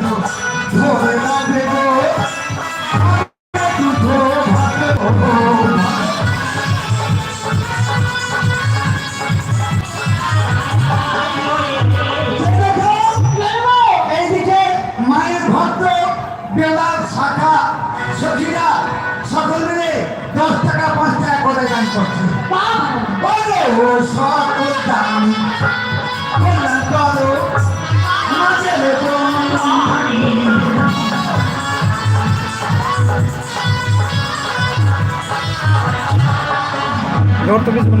Thank. জোর তো কিছু ফোন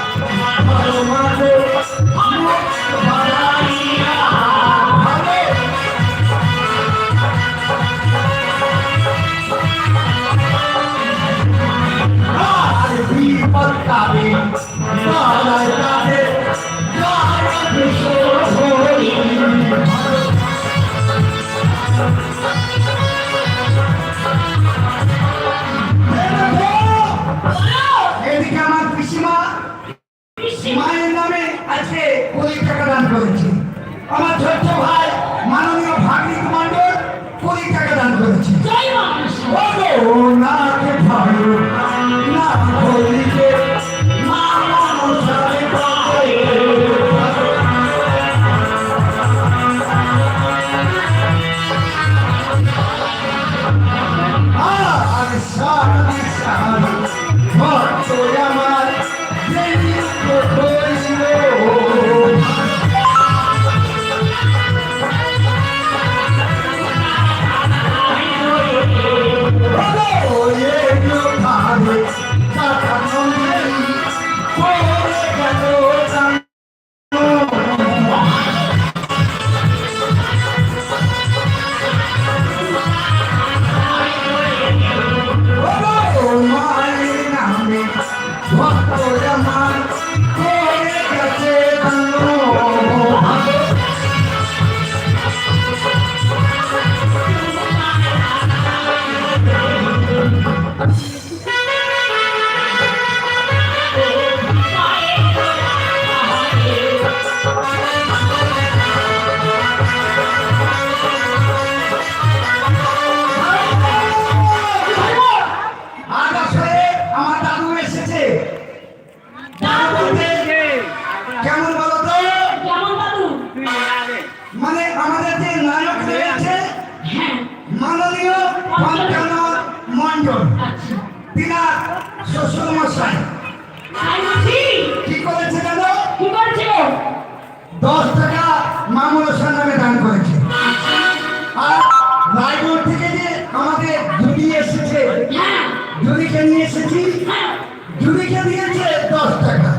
ঝুড়ি কে নিয়ে এসেছি ঝুড়িকে দিয়েছে দশ টাকা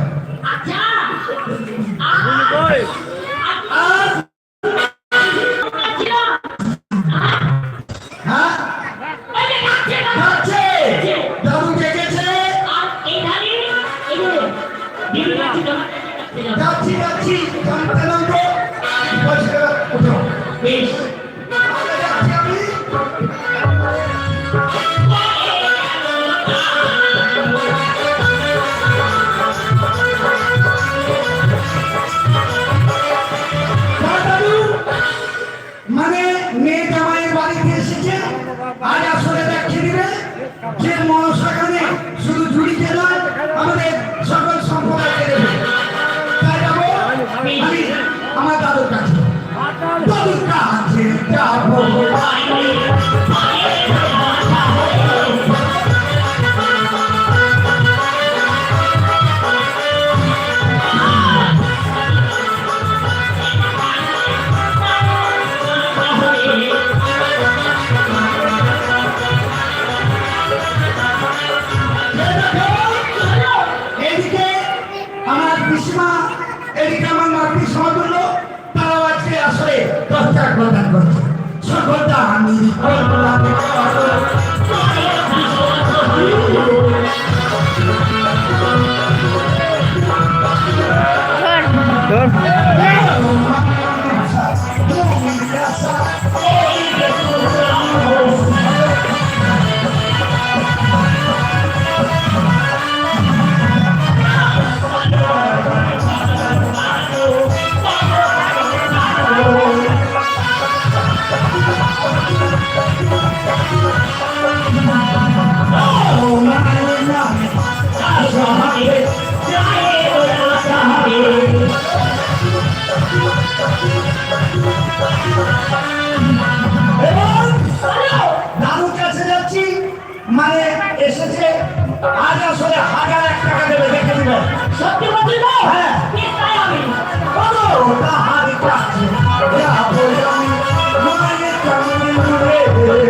Good. Good.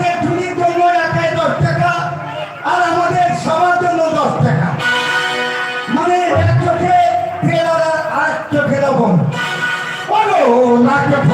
আমাদের ঝুলির জন্য একাই দশ টাকা, আর আমাদের সবার জন্য দশ টাকা। মানে এক চোখে ফেরার আর আর চোখে রকম বলো, না চোখ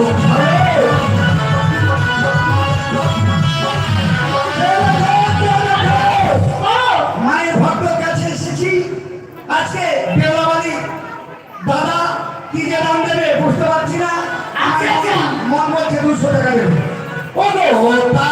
Oh, আজকে বেলাবাড়ি দাদা কি যে দাম দেবে বুঝতে পারছি না। আজকে মন বলছে দুশো টাকা দেবে। ও তা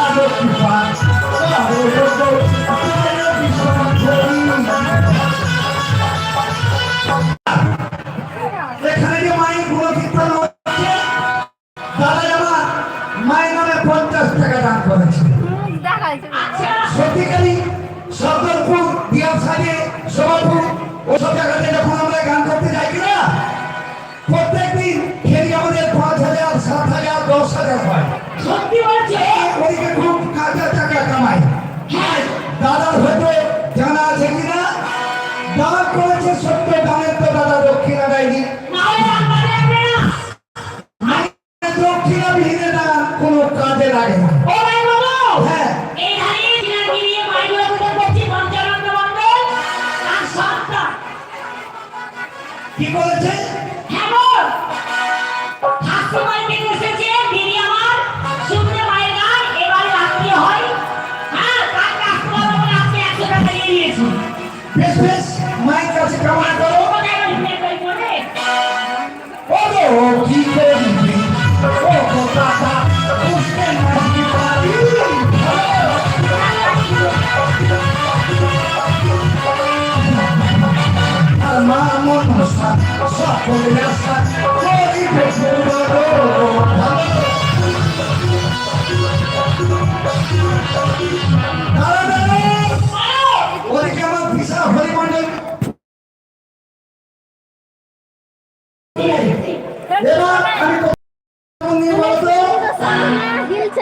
বেশ বেশ মায়ের কাছে কামনা করো ও কি করবি ও কথা বুঝতে Amamos nuestra, saco de grasa, código fundador.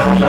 Oh,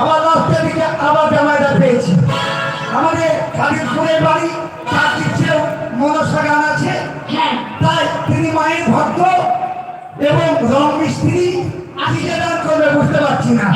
আবার রাস্তা থেকে আবার জামাইটা পেয়েছি। আমাদের খালিদপুরের বাড়ি তার ইচ্ছেও মনসা গান আছে। হ্যাঁ। তাই তিনি মায়ের ভক্ত এবং রং মিস্ত্রি। আজকে দান করবে বুঝতে পারছি না।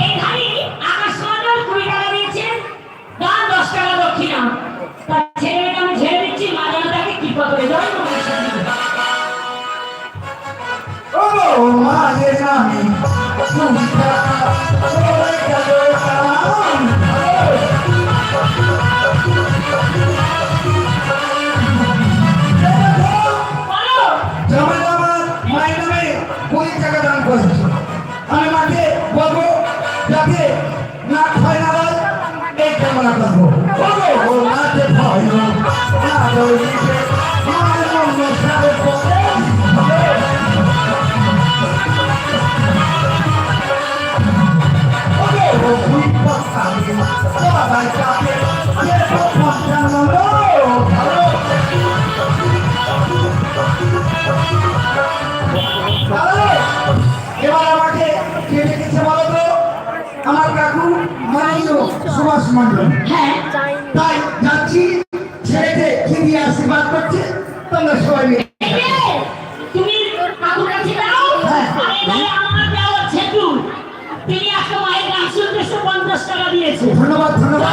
সুভাষ মন্ডল। হ্যাঁ। তাই যাচ্ছি ছেলেকে কি দিয়ে আশীর্বাদ করছে তোমরা সবাই মিলে। তুমি কাকুর কাছে যাও হ্যাঁ। আর এবারে আমার দেওয়া ছেটু। তিনি একটা মায়ের গান শুনতে পঞ্চাশ টাকা দিয়েছে। ধন্যবাদ ধন্যবাদ।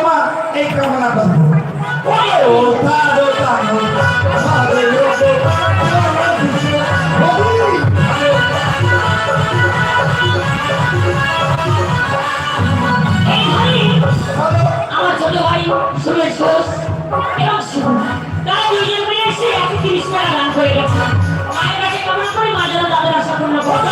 এই কামনা করব। ও তারো তারো তারো এই আমার ছোট ভাই সুরেশ ঘোষ। এবং শুভ তারা দুইজন মিলে এসে একশো তিরিশ টাকা দান করে গেছে। মায়ের কাছে কামনা করে মা যেন তাদের আশা পূর্ণ করবে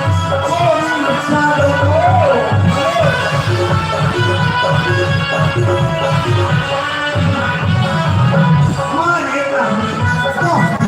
Come on,